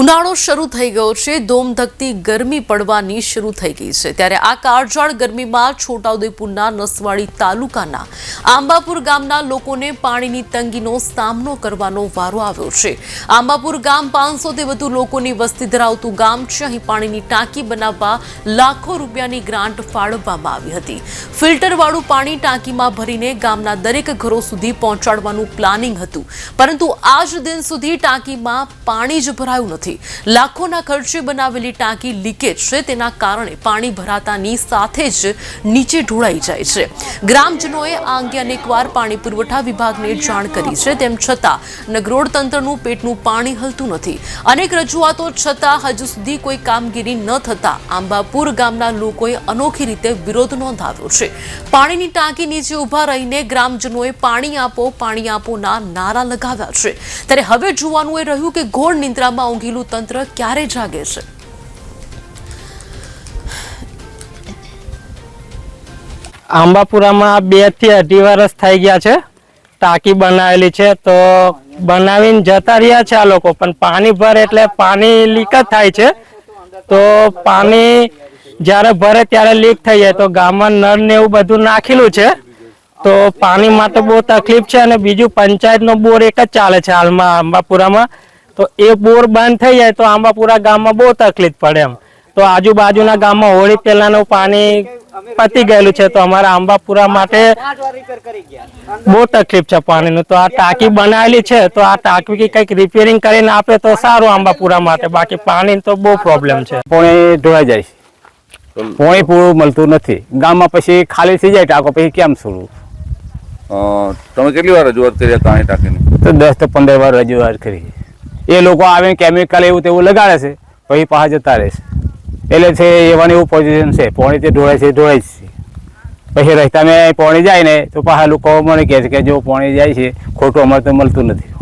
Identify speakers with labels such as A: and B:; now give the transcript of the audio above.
A: ઉનાળો શરૂ થઈ ગયો છે. ધોમધકતી ગરમી પડવાની શરૂ થઈ ગઈ છે. ત્યારે આ કાળઝાળ ગરમીમાં છોટાઉદેપુરના નસવાડી તાલુકાના આંબાપુર ગામના લોકોને પાણીની તંગીનો સામનો કરવાનો વારો આવ્યો છે. આંબાપુર ગામ પાંચસોથી વધુ લોકોની વસ્તી ધરાવતું ગામ છે. અહીં પાણીની ટાંકી બનાવવા લાખો રૂપિયાની ગ્રાન્ટ ફાળવવામાં આવી હતી. ફિલ્ટરવાળું પાણી ટાંકીમાં ભરીને ગામના દરેક ઘરો સુધી પહોંચાડવાનું પ્લાનિંગ હતું. પરંતુ આજ દિન સુધી ટાંકીમાં પાણી જ ભરાયું નથી. લાખોના ખર્ચે બનાવેલી ટાંકી લીકેજ છે. તેના કારણે પાણી ભરાતાની સાથે જ નીચે ઢોળાઈ જાય છે. ગ્રામજનોએ આ અંગે અનેકવાર પાણી પુરવઠા વિભાગને જાણ કરી છે. તેમ છતાં નગરોડ તંત્રનું પેટનું પાણી હલતું નથી. અનેક રજૂઆતો છતાં, હજુ સુધી કોઈ કામગીરી ન થતા આંબાપુર ગામના લોકોએ અનોખી રીતે વિરોધ નોંધાવ્યો છે. પાણીની ટાંકી નીચે ઊભા રહીને ગ્રામજનોએ પાણી આપો, પાણી આપોના નારા લગાવ્યા છે. ત્યારે હવે જોવાનું એ રહ્યું કે ઘોર નિંદ્રામાં ઊંઘેલું તંત્ર ક્યારે જાગે છે?
B: આંબાપુરામાં બેથી અઢી વર્ષ થઈ ગયા છે. ટાંકી બનાવેલી છે તો બનાવીને જતા રહ્યા છે આ લોકો, પણ પાણી ભરે એટલે પાણી લીક જ થાય છે. તો પાણી જ્યારે ભરે ત્યારે લીક થઈ જાય. તો ગામમાં નળ ને એવું બધું નાખેલું છે. તો પાણી માટે બહુ તકલીફ છે અને બીજું પંચાયતનો બોર એક જ ચાલે છે હાલમાં આંબાપુરામાં. તો એ બોર બંધ થઈ જાય તો આંબાપુરા ગામમાં બહુ તકલીફ પડે એમ. તો આજુબાજુના ગામમાં હોળી પહેલાનું પાણી પતી ગયેલું છે તો અમારા આંબાપુરા માટે બહુ તકલીફ છે પાણીનું. તો આ ટાંકી બનાવેલી છે તો આ ટાંકી કંઈક રિપેરિંગ કરીને આપે તો સારું આંબાપુરા માટે. બાકી પાણી તો બહુ પ્રોબ્લેમ છે.
C: પોણી ઢોળાઈ જાય છે. પોણી પૂરું મળતું નથી. ગામમાં પછી ખાલી થઈ જાય ટાંકો પછી કેમ છોડવું?
D: તમે કેટલી વાર રજૂઆત કરી પાણી ટાંકીની?
C: તો દસ તો પંદર વાર રજૂઆત કરી. એ લોકો આવીને કેમિકલ એવું તેવું લગાડે છે, પછી પાછા જતા રહેશે એટલે છે એવાની એવું પોઝિશન છે, પોણી તે ઢોળાય છે ઢોળાય છે. પછી રસ્તામાં પોણી જાય ને, તો પાછા લોકો મને કહે છે કે જો પોણી જાય છે, ખોટું અમારે તો મળતું નથી.